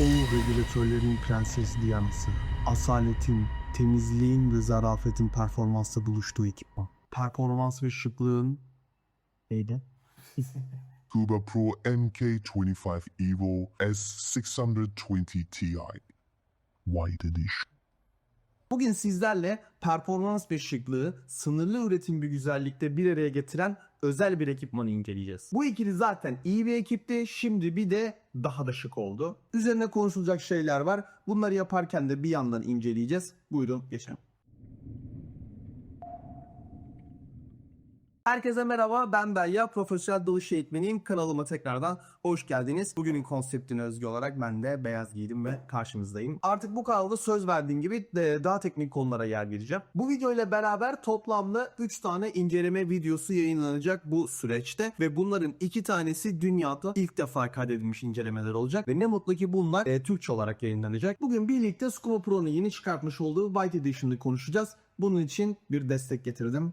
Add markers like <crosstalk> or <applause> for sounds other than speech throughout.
O regülatörlerin prenses Diana'sı. Asaletin, temizliğin ve zarafetin performansla buluştuğu ekipman. Performans ve şıklığın... Neydi? <laughs> Cuba Pro MK25 Evo S620 Ti White Edition. Bugün sizlerle performans ve şıklığı sınırlı üretim bir güzellikte bir araya getiren özel bir ekipmanı inceleyeceğiz. Bu ikili zaten iyi bir ekipti. Şimdi bir de daha da şık oldu. Üzerine konuşulacak şeyler var. Bunları yaparken de bir yandan inceleyeceğiz. Buyurun geçelim. Herkese merhaba ben Berya profesyonel dalış eğitmeniyim kanalıma tekrardan hoş geldiniz. Bugünün konseptine özgü olarak ben de beyaz giydim ve karşınızdayım. Artık bu kanalda söz verdiğim gibi de daha teknik konulara yer vereceğim. Bu video ile beraber toplamda 3 tane inceleme videosu yayınlanacak bu süreçte ve bunların 2 tanesi dünyada ilk defa kaydedilmiş incelemeler olacak ve ne mutlu ki bunlar e, Türkçe olarak yayınlanacak. Bugün birlikte Scuba Pro'nun yeni çıkartmış olduğu White Edition'ı konuşacağız. Bunun için bir destek getirdim.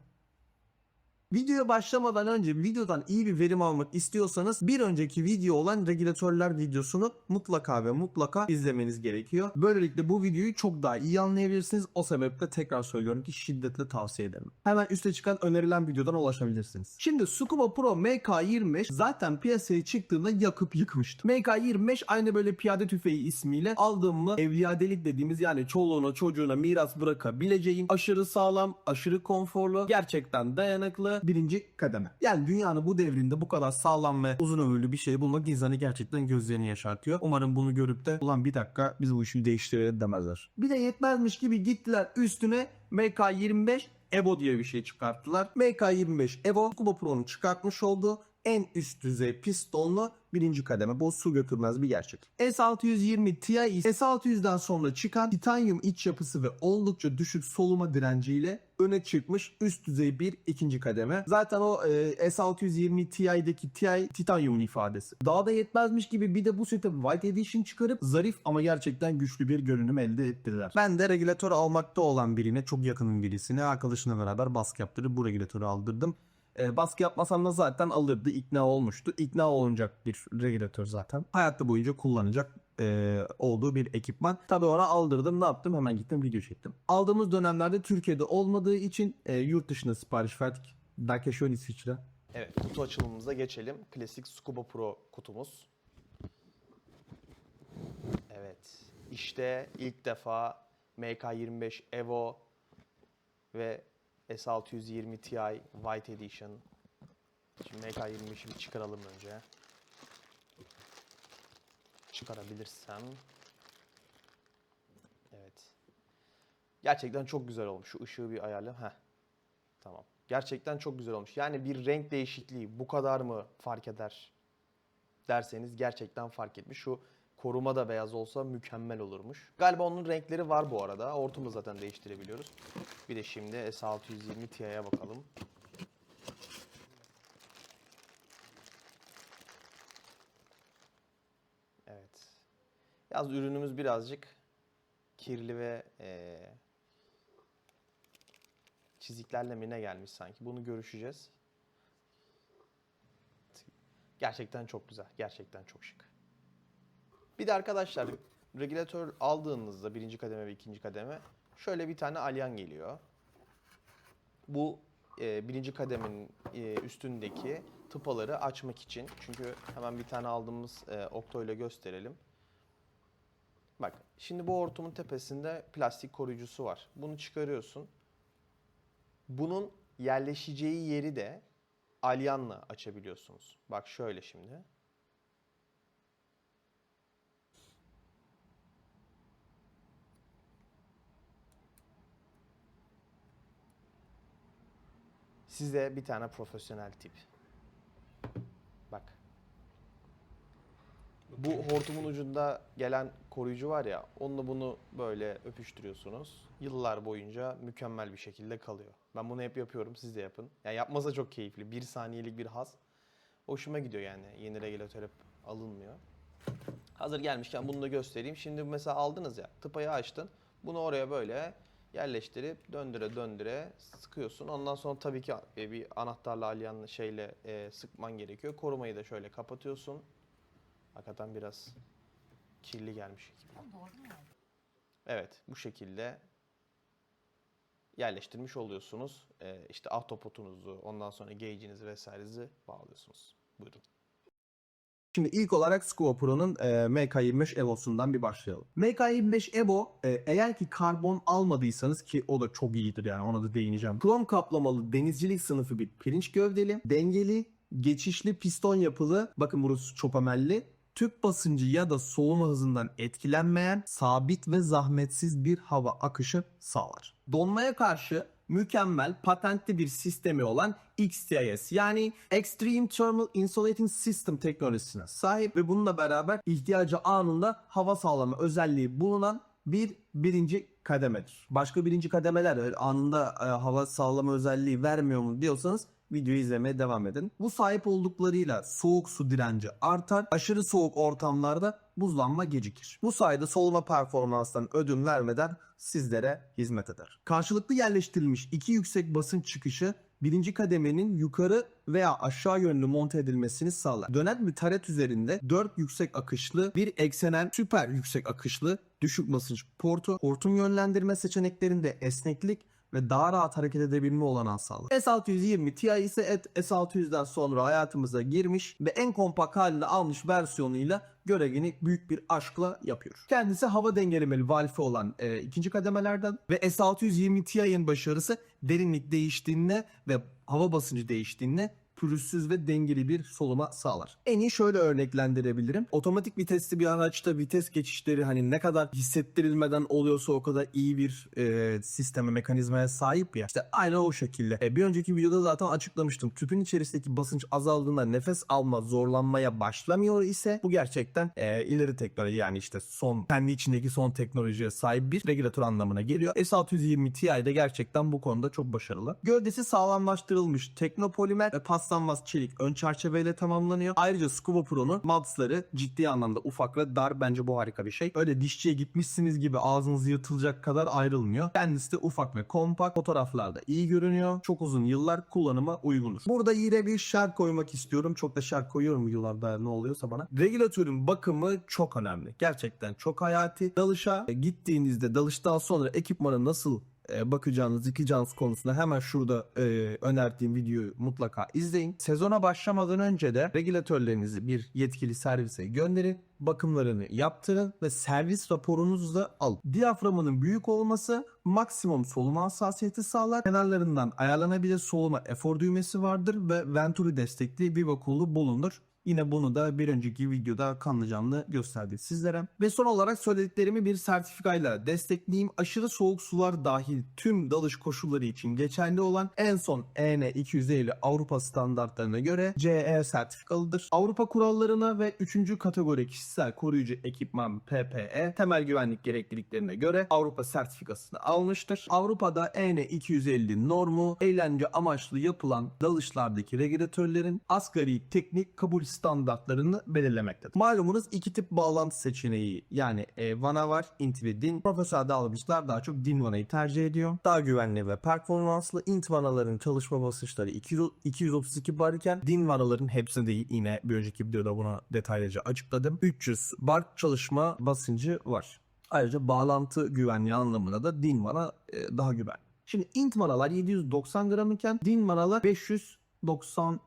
Videoya başlamadan önce videodan iyi bir verim almak istiyorsanız bir önceki video olan regülatörler videosunu mutlaka ve mutlaka izlemeniz gerekiyor. Böylelikle bu videoyu çok daha iyi anlayabilirsiniz. O sebeple tekrar söylüyorum ki şiddetle tavsiye ederim. Hemen üste çıkan önerilen videodan ulaşabilirsiniz. Şimdi Scuba Pro MK25 zaten piyasaya çıktığında yakıp yıkmıştı. MK25 aynı böyle piyade tüfeği ismiyle aldığım mı evliyadelik dediğimiz yani çoluğuna çocuğuna miras bırakabileceğin aşırı sağlam, aşırı konforlu, gerçekten dayanıklı birinci kademe. Yani dünyanın bu devrinde bu kadar sağlam ve uzun ömürlü bir şey bulmak insanı gerçekten gözlerini yaşartıyor. Umarım bunu görüp de ulan bir dakika biz bu işi değiştirelim demezler. Bir de yetmezmiş gibi gittiler üstüne MK25 Evo diye bir şey çıkarttılar. MK25 Evo Scuba Pro'nun çıkartmış olduğu en üst düzey pistonlu birinci kademe. Bu su götürmez bir gerçek. S620 Ti S600'den sonra çıkan titanyum iç yapısı ve oldukça düşük soluma direnciyle öne çıkmış üst düzey bir ikinci kademe. Zaten o e, S620 Ti'deki Ti titanyumun ifadesi. Daha da yetmezmiş gibi bir de bu sete White Edition çıkarıp zarif ama gerçekten güçlü bir görünüm elde ettiler. Ben de regülatör almakta olan birine çok yakının birisine arkadaşına beraber baskı yaptırıp bu regülatörü aldırdım. E, baskı yapmasam da zaten alırdı. ikna olmuştu. İkna olunacak bir regülatör zaten. Hayatta boyunca kullanacak e, olduğu bir ekipman. Tabii ona aldırdım. Ne yaptım? Hemen gittim video çektim. Aldığımız dönemlerde Türkiye'de olmadığı için e, yurt dışına sipariş verdik. Şöyle İsviçre. Evet kutu açılımımıza geçelim. Klasik Scuba Pro kutumuz. Evet işte ilk defa MK25 Evo ve S620 Ti White Edition. Şimdi MK25'i bir çıkaralım önce. Çıkarabilirsem. Evet. Gerçekten çok güzel olmuş. Şu ışığı bir ayarla. Heh. Tamam. Gerçekten çok güzel olmuş. Yani bir renk değişikliği bu kadar mı fark eder derseniz gerçekten fark etmiş. Şu koruma da beyaz olsa mükemmel olurmuş. Galiba onun renkleri var bu arada. Hortumu zaten değiştirebiliyoruz. Bir de şimdi S620 Ti'ye bakalım. Evet. Yaz ürünümüz birazcık kirli ve eee çiziklerle mi ne gelmiş sanki. Bunu görüşeceğiz. Gerçekten çok güzel. Gerçekten çok şık. Bir de arkadaşlar regülatör aldığınızda birinci kademe ve ikinci kademe şöyle bir tane alyan geliyor. Bu e, birinci kademenin e, üstündeki tıpaları açmak için. Çünkü hemen bir tane aldığımız e, okto ile gösterelim. Bak şimdi bu hortumun tepesinde plastik koruyucusu var. Bunu çıkarıyorsun. Bunun yerleşeceği yeri de alyanla açabiliyorsunuz. Bak şöyle şimdi. Size bir tane profesyonel tip. Bak. Bu hortumun ucunda gelen koruyucu var ya, onunla bunu böyle öpüştürüyorsunuz. Yıllar boyunca mükemmel bir şekilde kalıyor. Ben bunu hep yapıyorum, siz de yapın. Yani yapmasa çok keyifli. Bir saniyelik bir haz. Hoşuma gidiyor yani. Yeni regülatör hep alınmıyor. Hazır gelmişken bunu da göstereyim. Şimdi mesela aldınız ya, tıpayı açtın. Bunu oraya böyle yerleştirip döndüre döndüre sıkıyorsun. Ondan sonra tabii ki e, bir anahtarla alyan şeyle e, sıkman gerekiyor. Korumayı da şöyle kapatıyorsun. Hakikaten biraz kirli gelmiş ekibim. Evet bu şekilde yerleştirmiş oluyorsunuz. Ee, işte ahtopotunuzu, ondan sonra gauge'inizi vesairenizi bağlıyorsunuz. Buyurun. Şimdi ilk olarak Scuba Pro'nun e, MK25 Evo'sundan bir başlayalım. MK25 Evo e, eğer ki karbon almadıysanız ki o da çok iyidir yani ona da değineceğim. Krom kaplamalı denizcilik sınıfı bir pirinç gövdeli, dengeli, geçişli piston yapılı, bakın burası çopamelli, tüp basıncı ya da soğuma hızından etkilenmeyen, sabit ve zahmetsiz bir hava akışı sağlar. Donmaya karşı mükemmel patentli bir sistemi olan XTIS yani Extreme Thermal Insulating System teknolojisine sahip ve bununla beraber ihtiyacı anında hava sağlama özelliği bulunan bir birinci kademedir. Başka birinci kademeler anında e, hava sağlama özelliği vermiyor mu diyorsanız videoyu izlemeye devam edin. Bu sahip olduklarıyla soğuk su direnci artar. Aşırı soğuk ortamlarda buzlanma gecikir. Bu sayede soluma performanstan ödün vermeden sizlere hizmet eder. Karşılıklı yerleştirilmiş iki yüksek basınç çıkışı birinci kademenin yukarı veya aşağı yönlü monte edilmesini sağlar. Dönen bir taret üzerinde 4 yüksek akışlı, bir eksenen süper yüksek akışlı düşük basınç portu, portun yönlendirme seçeneklerinde esneklik ve daha rahat hareket edebilme olanağı sağlar. S620 Ti ise et S600'den sonra hayatımıza girmiş ve en kompakt halini almış versiyonuyla görevini büyük bir aşkla yapıyor. Kendisi hava dengelemeli valfi olan e, ikinci kademelerden ve S620 Ti'nin başarısı derinlik değiştiğinde ve hava basıncı değiştiğinde pürüzsüz ve dengeli bir soluma sağlar. En iyi şöyle örneklendirebilirim. Otomatik vitesli bir araçta vites geçişleri hani ne kadar hissettirilmeden oluyorsa o kadar iyi bir e, sisteme, mekanizmaya sahip ya. İşte aynı o şekilde. E, bir önceki videoda zaten açıklamıştım. Tüpün içerisindeki basınç azaldığında nefes alma zorlanmaya başlamıyor ise bu gerçekten e, ileri teknoloji yani işte son kendi içindeki son teknolojiye sahip bir regülatör anlamına geliyor. S620 Ti de gerçekten bu konuda çok başarılı. Gövdesi sağlamlaştırılmış teknopolimer ve paslanmaz çelik ön çerçeveyle tamamlanıyor. Ayrıca Scuba Pro'nun mountsları ciddi anlamda ufak ve dar. Bence bu harika bir şey. Öyle dişçiye gitmişsiniz gibi ağzınız yırtılacak kadar ayrılmıyor. Kendisi de ufak ve kompakt. Fotoğraflarda iyi görünüyor. Çok uzun yıllar kullanıma uygundur. Burada yine bir şer koymak istiyorum. Çok da şer koyuyorum yıllarda ne oluyorsa bana. Regülatörün bakımı çok önemli. Gerçekten çok hayati. Dalışa gittiğinizde dalıştan sonra ekipmana nasıl e, bakacağınız, yıkayacağınız konusunda hemen şurada e, önerdiğim videoyu mutlaka izleyin. Sezona başlamadan önce de regülatörlerinizi bir yetkili servise gönderin. Bakımlarını yaptırın ve servis raporunuzu da alın. Diyaframının büyük olması maksimum soluma hassasiyeti sağlar. Kenarlarından ayarlanabilir soluma efor düğmesi vardır ve Venturi destekli bir vakullu bulunur. Yine bunu da bir önceki videoda kanlı canlı gösterdik sizlere. Ve son olarak söylediklerimi bir sertifikayla destekleyeyim. Aşırı soğuk sular dahil tüm dalış koşulları için geçerli olan en son EN 250 Avrupa standartlarına göre CE sertifikalıdır. Avrupa kurallarına ve 3. kategori kişisel koruyucu ekipman PPE temel güvenlik gerekliliklerine göre Avrupa sertifikasını almıştır. Avrupa'da EN 250 normu eğlence amaçlı yapılan dalışlardaki regülatörlerin asgari teknik kabul standartlarını belirlemektedir. Malumunuz iki tip bağlantı seçeneği yani e, vana var, int ve din. Profesyonel dalgıçlar daha çok din vanayı tercih ediyor. Daha güvenli ve performanslı int vanaların çalışma basınçları 200 232 bar iken din vanaların hepsinde değil yine bir önceki videoda buna detaylıca açıkladım. 300 bar çalışma basıncı var. Ayrıca bağlantı güvenliği anlamında da din vana e, daha güvenli. Şimdi int vanalar 790 gram iken din vanalar 590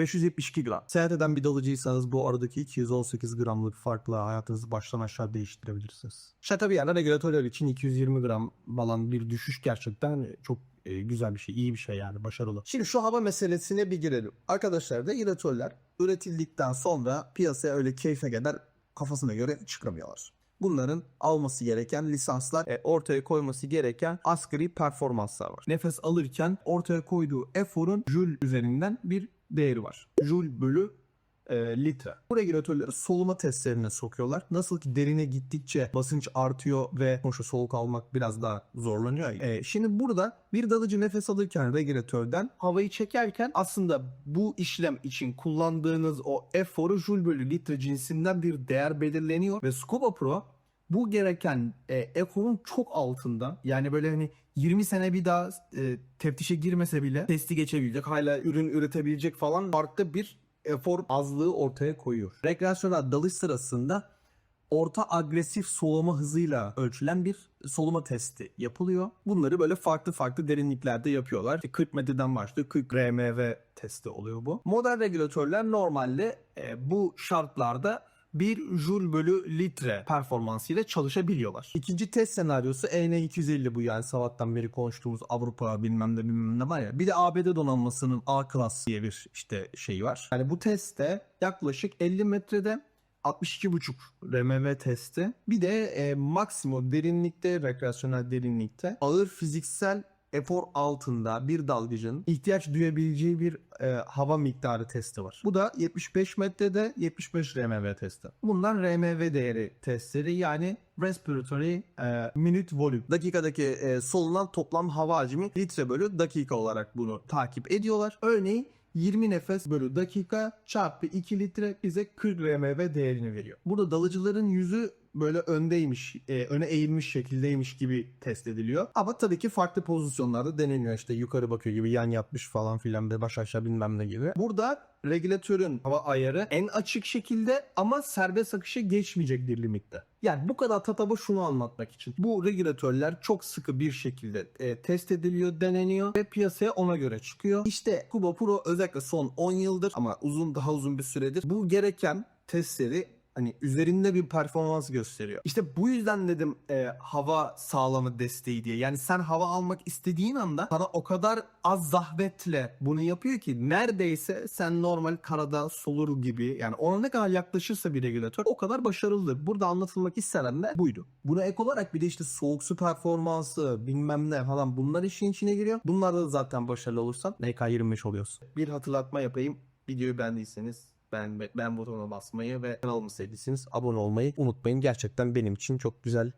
572 gram. Seyahat eden bir dalıcıysanız bu aradaki 218 gramlık farkla hayatınızı baştan aşağı değiştirebilirsiniz. İşte tabii yani regülatörler için 220 gram falan bir düşüş gerçekten çok e, güzel bir şey, iyi bir şey yani başarılı. Şimdi şu hava meselesine bir girelim. Arkadaşlar regülatörler üretildikten sonra piyasaya öyle keyfe kadar kafasına göre çıkamıyorlar. Bunların alması gereken lisanslar, e, ortaya koyması gereken asgari performanslar var. Nefes alırken ortaya koyduğu eforun joule üzerinden bir değeri var. Joule bölü e, litre. Bu regülatörleri soluma testlerine sokuyorlar. Nasıl ki derine gittikçe basınç artıyor ve sonuçta soluk almak biraz daha zorlanıyor. E, şimdi burada bir dalıcı nefes alırken regülatörden havayı çekerken aslında bu işlem için kullandığınız o eforu joule bölü litre cinsinden bir değer belirleniyor ve Scuba Pro bu gereken e, eforun çok altında yani böyle hani 20 sene bir daha e, teftişe girmese bile testi geçebilecek hala ürün üretebilecek falan farklı bir efor azlığı ortaya koyuyor. Rekreasyonel dalış sırasında orta agresif soluma hızıyla ölçülen bir soluma testi yapılıyor. Bunları böyle farklı farklı derinliklerde yapıyorlar. İşte 40 metreden başlıyor. 40 RMV testi oluyor bu. Modern regülatörler normalde e, bu şartlarda 1 joule bölü litre performansıyla çalışabiliyorlar. İkinci test senaryosu EN250 bu yani sabahtan beri konuştuğumuz Avrupa bilmem ne bilmem ne var ya. Bir de ABD donanmasının A Class diye bir işte şey var. Yani bu testte yaklaşık 50 metrede 62,5 RMV testi. Bir de e, maksimum derinlikte, rekreasyonel derinlikte ağır fiziksel efor altında bir dalgıcın ihtiyaç duyabileceği bir e, hava miktarı testi var. Bu da 75 metrede 75 RMV testi. Bunlar RMV değeri testleri yani respiratory e, minute volume. Dakikadaki e, solunan toplam hava hacmi litre bölü dakika olarak bunu takip ediyorlar. Örneğin 20 nefes bölü dakika çarpı 2 litre bize 40 RMV değerini veriyor. Burada dalıcıların yüzü böyle öndeymiş, e, öne eğilmiş şekildeymiş gibi test ediliyor. Ama tabii ki farklı pozisyonlarda deneniyor. İşte yukarı bakıyor gibi yan yatmış falan filan ve baş aşağı bilmem ne gibi. Burada regülatörün hava ayarı en açık şekilde ama serbest akışa geçmeyecek bir limitte. Yani bu kadar tataba şunu anlatmak için. Bu regülatörler çok sıkı bir şekilde e, test ediliyor, deneniyor ve piyasaya ona göre çıkıyor. İşte Kuba Pro özellikle son 10 yıldır ama uzun daha uzun bir süredir bu gereken testleri hani üzerinde bir performans gösteriyor. İşte bu yüzden dedim e, hava sağlamı desteği diye. Yani sen hava almak istediğin anda sana o kadar az zahmetle bunu yapıyor ki neredeyse sen normal karada solur gibi yani ona ne kadar yaklaşırsa bir regülatör o kadar başarılıdır. Burada anlatılmak istenen de buydu. Buna ek olarak bir de işte soğuk su performansı bilmem ne falan bunlar işin içine giriyor. Bunlarda da zaten başarılı olursan NK25 oluyorsun. Bir hatırlatma yapayım. Videoyu beğendiyseniz ben ben butonuna basmayı ve kanalımı sevdiyseniz abone olmayı unutmayın. Gerçekten benim için çok güzel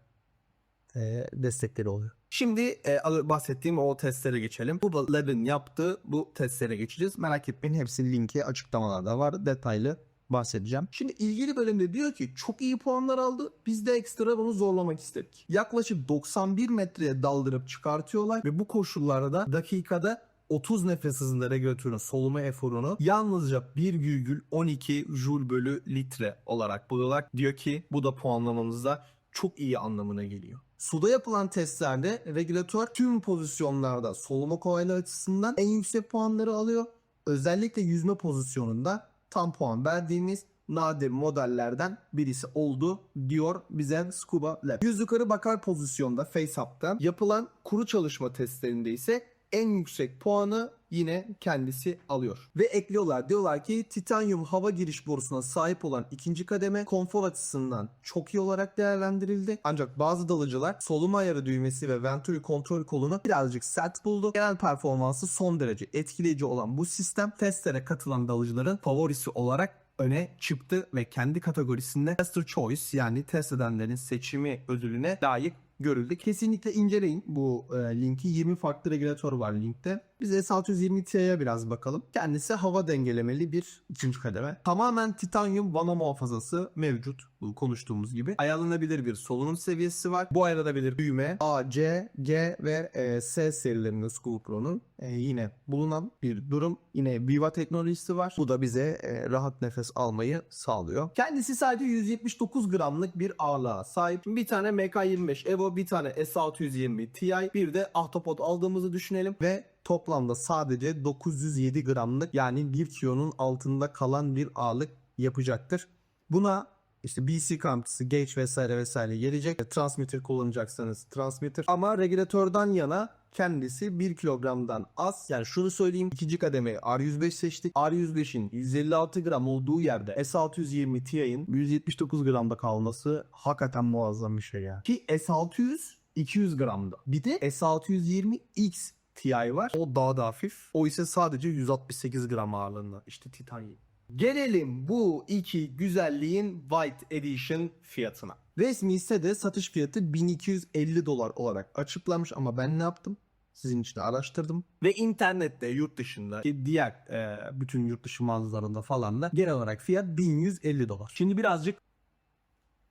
e, destekleri oluyor. Şimdi e, bahsettiğim o testlere geçelim. Bu Lab'in yaptığı bu testlere geçeceğiz. Merak etmeyin hepsinin linki açıklamalarda var. Detaylı bahsedeceğim. Şimdi ilgili bölümde diyor ki çok iyi puanlar aldı. Biz de ekstra bunu zorlamak istedik. Yaklaşık 91 metreye daldırıp çıkartıyorlar ve bu koşullarda dakikada 30 nefes hızında regülatörün soluma eforunu yalnızca 1,12 joule bölü litre olarak buluyorlar. Diyor ki bu da puanlamamızda çok iyi anlamına geliyor. Suda yapılan testlerde regülatör tüm pozisyonlarda soluma kolaylığı açısından en yüksek puanları alıyor. Özellikle yüzme pozisyonunda tam puan verdiğimiz nadir modellerden birisi oldu diyor bize Scuba Lab. Yüz yukarı bakar pozisyonda face up'ta yapılan kuru çalışma testlerinde ise en yüksek puanı yine kendisi alıyor. Ve ekliyorlar diyorlar ki titanyum hava giriş borusuna sahip olan ikinci kademe konfor açısından çok iyi olarak değerlendirildi. Ancak bazı dalıcılar soluma ayarı düğmesi ve venturi kontrol kolunu birazcık sert buldu. Genel performansı son derece etkileyici olan bu sistem testlere katılan dalıcıların favorisi olarak öne çıktı ve kendi kategorisinde Tester Choice yani test edenlerin seçimi ödülüne layık görüldü. Kesinlikle inceleyin bu e, linki. 20 farklı regülatör var linkte. Biz S620 Ti'ye biraz bakalım. Kendisi hava dengelemeli bir ikinci kademe. Tamamen titanyum vana muhafazası mevcut. Konuştuğumuz gibi. Ayarlanabilir bir solunum seviyesi var. Bu ayarlanabilir düğme A, C, G ve e, S serilerinde GoPro'nun e, yine bulunan bir durum. Yine Viva teknolojisi var. Bu da bize e, rahat nefes almayı sağlıyor. Kendisi sadece 179 gramlık bir ağırlığa sahip. Bir tane MK25 Evo, bir tane S620 Ti, bir de Ahtapot aldığımızı düşünelim ve toplamda sadece 907 gramlık yani 1 kilonun altında kalan bir ağırlık yapacaktır. Buna işte BC kamçısı, gauge vesaire vesaire gelecek. Transmitter kullanacaksanız transmitter. Ama regülatörden yana kendisi 1 kilogramdan az. Yani şunu söyleyeyim. ikinci kademeyi R105 seçtik. R105'in 156 gram olduğu yerde S620 Ti'nin 179 gramda kalması hakikaten muazzam bir şey ya. Ki S600 200 gramda. Bir de S620X Ti var. O daha da hafif. O ise sadece 168 gram ağırlığında. İşte titanyum. Gelelim bu iki güzelliğin White Edition fiyatına. Resmi sitede satış fiyatı 1250 dolar olarak açıklanmış ama ben ne yaptım? Sizin için de araştırdım. Ve internette yurt dışında diğer e, bütün yurt dışı mağazalarında falan da genel olarak fiyat 1150 dolar. Şimdi birazcık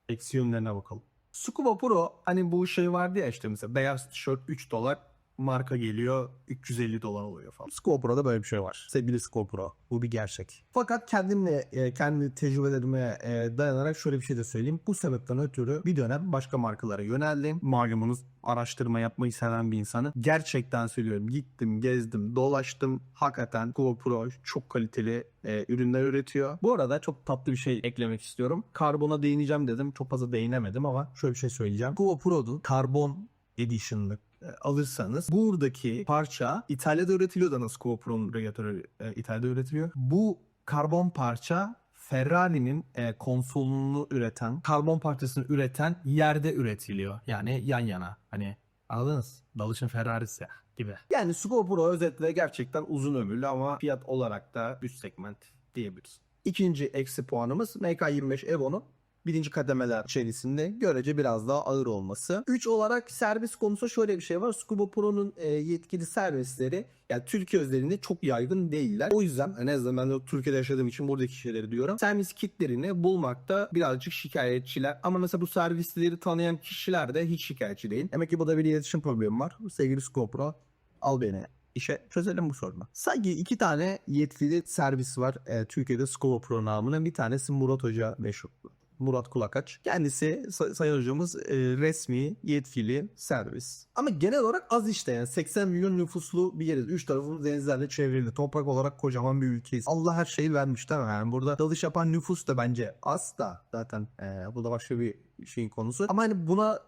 eksi yönlerine bakalım. Scuba Pro hani bu şey vardı ya işte mesela beyaz tişört 3 dolar marka geliyor 350 dolar oluyor falan. Scopro'da böyle bir şey var. Sevgili Scopro. Bu bir gerçek. Fakat kendimle, e, kendi tecrübelerime e, dayanarak şöyle bir şey de söyleyeyim. Bu sebepten ötürü bir dönem başka markalara yöneldim. Malumunuz araştırma yapmayı seven bir insanı. Gerçekten söylüyorum. Gittim, gezdim, dolaştım. Hakikaten GoPro çok kaliteli e, ürünler üretiyor. Bu arada çok tatlı bir şey eklemek istiyorum. Karbona değineceğim dedim. Çok fazla değinemedim ama şöyle bir şey söyleyeceğim. GoPro'nun karbon edition'lık alırsanız buradaki parça İtalya'da üretiliyor da nasıl GoPro'nun radyatörü e, İtalya'da üretiliyor. Bu karbon parça Ferrari'nin e, konsolunu üreten, karbon parçasını üreten yerde üretiliyor. Yani yan yana. Hani anladınız? Dalışın Ferrari'si gibi. Yani GoPro özetle gerçekten uzun ömürlü ama fiyat olarak da üst segment diyebiliriz. İkinci eksi puanımız MK25 Evo'nun birinci kademeler içerisinde görece biraz daha ağır olması. 3 olarak servis konusu şöyle bir şey var. Scuba Pro'nun e, yetkili servisleri yani Türkiye özelinde çok yaygın değiller. O yüzden en azından ben de Türkiye'de yaşadığım için buradaki şeyleri diyorum. Servis kitlerini bulmakta birazcık şikayetçiler. Ama mesela bu servisleri tanıyan kişiler de hiç şikayetçi değil. Demek ki burada bir iletişim problemi var. Sevgili Scuba al beni işe çözelim bu sorunu. Sanki iki tane yetkili servis var e, Türkiye'de Scuba Pro namına. Bir tanesi Murat Hoca meşhur. Murat Kulakaç. Kendisi say- sayın hocamız e, resmi yetkili servis. Ama genel olarak az işte yani 80 milyon nüfuslu bir yeriz. Üç tarafımız denizlerle çevrili. Toprak olarak kocaman bir ülkeyiz. Allah her şeyi vermiş değil mi? Yani burada dalış yapan nüfus da bence az da zaten e, bu da başka bir şeyin konusu. Ama hani buna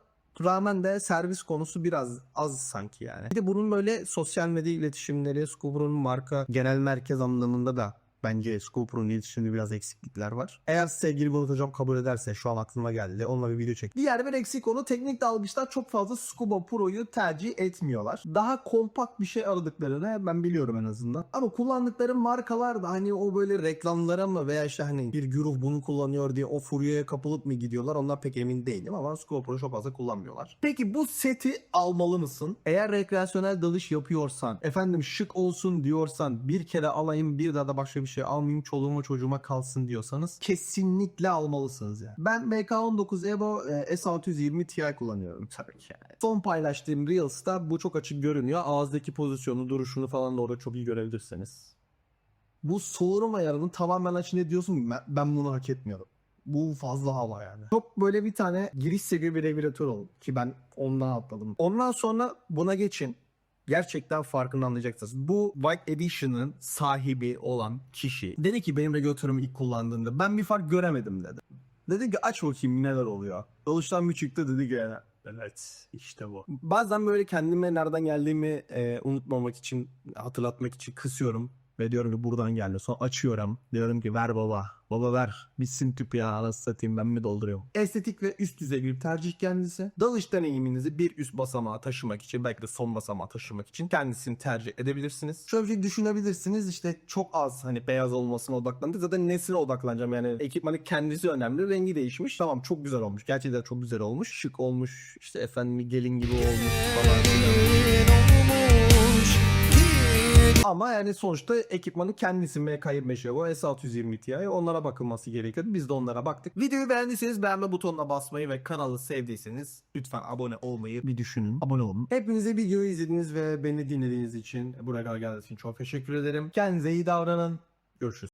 rağmen de servis konusu biraz az sanki yani. Bir de bunun böyle sosyal medya iletişimleri, Scubra'nın marka genel merkez anlamında da bence Scubra'nın iletişiminde biraz eksiklikler var. Eğer sevgili Bulut Hocam kabul ederse şu an aklıma geldi. Onunla bir video çek. Diğer bir eksik konu teknik dalgıçlar çok fazla Scuba Pro'yu tercih etmiyorlar. Daha kompakt bir şey aradıklarını ben biliyorum en azından. Ama kullandıkları markalar da hani o böyle reklamlara mı veya işte hani bir güruh bunu kullanıyor diye o furyaya kapılıp mı gidiyorlar ondan pek emin değilim ama Scuba Pro'yu çok fazla kullanmıyorlar. Peki bu seti almalı mısın? Eğer rekreasyonel dalış yapıyorsan, efendim şık olsun diyorsan, bir kere alayım bir daha da başka bir şey almayayım çoluğuma çocuğuma kalsın diyorsanız kesinlikle almalısınız yani. Ben MK19 Evo e, S620 Ti kullanıyorum tabii ki. yani. Son paylaştığım Reels'ta bu çok açık görünüyor. Ağızdaki pozisyonu, duruşunu falan da orada çok iyi görebilirsiniz. Bu soğurma ayarının tamamen açın diyorsun ben, ben bunu hak etmiyorum. Bu fazla hava yani. Çok böyle bir tane giriş seviye bir regülatör oldu ki ben ondan atladım. Ondan sonra buna geçin. Gerçekten farkını anlayacaksınız. Bu White Edition'ın sahibi olan kişi dedi ki benim regülatörümü ilk kullandığında ben bir fark göremedim dedi. Dedi ki aç bakayım neler oluyor. Doluştan bir çıktı dedi ki evet işte bu. Bazen böyle kendime nereden geldiğimi e, unutmamak için hatırlatmak için kısıyorum. Ve diyorum ki buradan geldi. Sonra açıyorum. Diyorum ki ver baba. Baba ver. Bitsin tüp ya. Nasıl satayım ben mi dolduruyorum? Estetik ve üst düzey bir tercih kendisi. Dalış deneyiminizi bir üst basamağa taşımak için belki de son basamağa taşımak için kendisini tercih edebilirsiniz. Şöyle bir şey düşünebilirsiniz. işte çok az hani beyaz olmasına odaklandık. Zaten nesine odaklanacağım yani. Ekipmanın kendisi önemli. Rengi değişmiş. Tamam çok güzel olmuş. Gerçekten çok güzel olmuş. Şık olmuş. İşte efendim gelin gibi olmuş falan. Ama yani sonuçta ekipmanın kendisi MK25 Evo S620 Ti onlara bakılması gerekiyordu. Biz de onlara baktık. Videoyu beğendiyseniz beğenme butonuna basmayı ve kanalı sevdiyseniz lütfen abone olmayı bir düşünün. Abone olun. Hepinize videoyu izlediğiniz ve beni dinlediğiniz için buraya kadar geldiğiniz için çok teşekkür ederim. Kendinize iyi davranın. Görüşürüz.